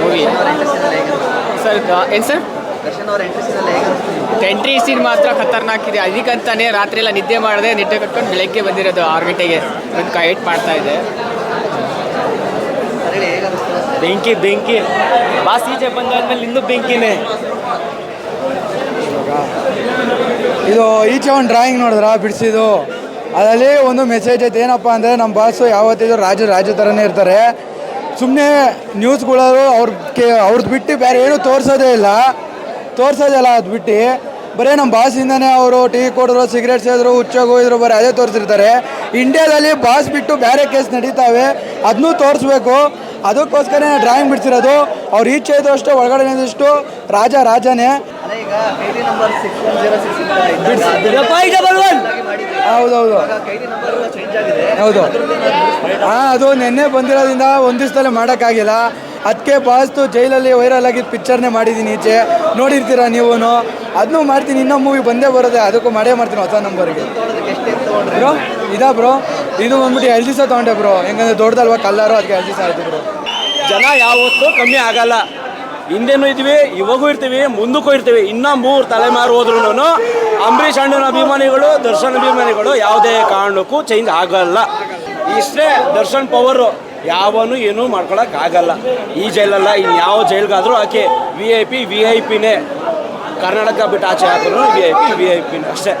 Movie sir ಏನು sir Darshan ಅವ್ರ interest ಎಲ್ಲ ಹೇಗೆ? ಎಂಟ್ರಿ ಸೀನ್ ಮಾತ್ರ ಖತರ್ನಾಕ್ ಇದೆ. ಅದಕ್ಕಂತಾನೆ ರಾತ್ರಿ ಎಲ್ಲ ನಿದ್ದೆ ಮಾಡದೆ ನಿದ್ದೆ ಕಟ್ಕೊಂಡು ಬೆಳಗ್ಗೆ ಬಂದಿರೋದು ಆರು ಗಂಟೆಗೆ ಒಂದು ವೇಟ್ ಮಾಡ್ತಾ ಇದೆ. ಬೆಂಕಿ ಬೆಂಕಿ. ಬಾಸ್ ಈಚೆ ಬಂದಾದ್ಮೇಲೆ ಇನ್ನೂ ಬೆಂಕಿನೇ. ಇದು ಈಚೆ ಒಂದು ಡ್ರಾಯಿಂಗ್ ನೋಡಿದ್ರ ಬಿಡಿಸಿದ್ದು? ಅದರಲ್ಲಿ ಒಂದು ಮೆಸೇಜ್ ಐತೆ ಏನಪ್ಪ ಅಂದರೆ ನಮ್ಮ ಬಾಸು ಯಾವತ್ತಿದ್ರು ರಾಜ ರಾಜ ಥರನೇ ಇರ್ತಾರೆ. ಸುಮ್ಮನೆ ನ್ಯೂಸ್ಗಳು ಅವ್ರಿಗೆ ಕೆ ಅವ್ರದ್ದು ಬಿಟ್ಟು ಬೇರೆ ಏನೂ ತೋರಿಸೋದೇ ಇಲ್ಲ. ತೋರಿಸೋದೇ ಇಲ್ಲ ಅದು ಬಿಟ್ಟು. ಬರೀ ನಮ್ಮ ಬಾಸಿಂದನೇ ಅವರು ಟೀ ಕೊಡಿದ್ರು ಸಿಗರೇಟ್ ಸೇದ್ರು ಹುಚ್ಚೋಗಿ ಹೋಗಿದ್ರು ಬರೀ ಅದೇ ತೋರಿಸಿರ್ತಾರೆ. ಇಂಡಿಯಾದಲ್ಲಿ ಬಾಸ್ ಬಿಟ್ಟು ಬೇರೆ ಕೇಸ್ ನಡೀತಾವೆ. ಅದನ್ನೂ ತೋರಿಸ್ಬೇಕು. ಅದಕ್ಕೋಸ್ಕರ ಡ್ರಾಯಿಂಗ್ ಬಿಡ್ಸಿರೋದು. ಅವ್ರು ಈಚೆ ಇದ್ದಷ್ಟು ಒಳಗಡೆ ಇದ್ದಷ್ಟು ರಾಜ ರಾಜನೇ. ಹೌದೌದು. ಕೈದಿ ನಂಬರ್ ಚೇಂಜ್ ಆಗಿದೆ. ಹೌದು. ಹಾಂ ಅದು ನಿನ್ನೆ ಬಂದಿರೋದ್ರಿಂದ ಒಂದು ದಿವಸದಲ್ಲೇ ಮಾಡೋಕ್ಕಾಗಿಲ್ಲ. ಅದಕ್ಕೆ ಬಾಸ್ತು ಜೈಲಲ್ಲಿ ವೈರಲ್ ಆಗಿದ್ದು ಪಿಕ್ಚರ್ನೇ ಮಾಡಿದ್ದೀನಿ ಈಚೆ. ನೋಡಿರ್ತೀರಾ ನೀವು ಅದನ್ನೂ ಮಾಡ್ತೀನಿ ಇನ್ನೂ ಮೂವಿ ಬಂದೇ ಬರುತ್ತೆ ಅದಕ್ಕೂ ಮಾಡೇ ಮಾಡ್ತೀನಿ ಹೊಸ ನಂಬರ್ಗೆ ಬ್ರೋ ಇದಾ ಬ್ರೋ? ಇದು ಬಂದ್ಬಿಟ್ಟು ಎಲ್ ದಿವಸ ತೊಗೊಂಡೆ ಬ್ರೋ. ಹೆಂಗಂದ್ರೆ ದೊಡ್ಡದಲ್ವಾ ಕಲ್ಲರು ಅದಕ್ಕೆ ಎಲ್ ದಿವಸ ಆಯಿತು ಬ್ರೋ. ಜನ ಯಾವತ್ತೂ ಕಮ್ಮಿ ಆಗಲ್ಲ. ಹಿಂದೆನೂ ಇದ್ವಿ ಇವಾಗೂ ಇರ್ತೀವಿ, ಮುಂದಕ್ಕೂ ಇರ್ತೀವಿ. ಇನ್ನೂ ಮೂರು ತಲೆಮಾರು ಹೋದ್ರೂ ಅಂಬರೀಷ್ ಅಣ್ಣನ ಅಭಿಮಾನಿಗಳು, ದರ್ಶನ್ ಅಭಿಮಾನಿಗಳು ಯಾವುದೇ ಕಾರಣಕ್ಕೂ ಚೇಂಜ್ ಆಗಲ್ಲ. ಇಷ್ಟೇ ದರ್ಶನ್ ಪವರು ಯಾವನು ಏನೂ ಆಗಲ್ಲ ಈ ಜೈಲಲ್ಲ, ಇನ್ಯಾವ ಜೈಲ್ಗಾದ್ರೂ ಆಕೆ V I P V I ಪಿನೇ Karnataka ಬಿಟ್ಟು ಆಚೆ ಹಾಕಿದ್ರು V I P V I ಪಿನೇ ಅಷ್ಟೇ.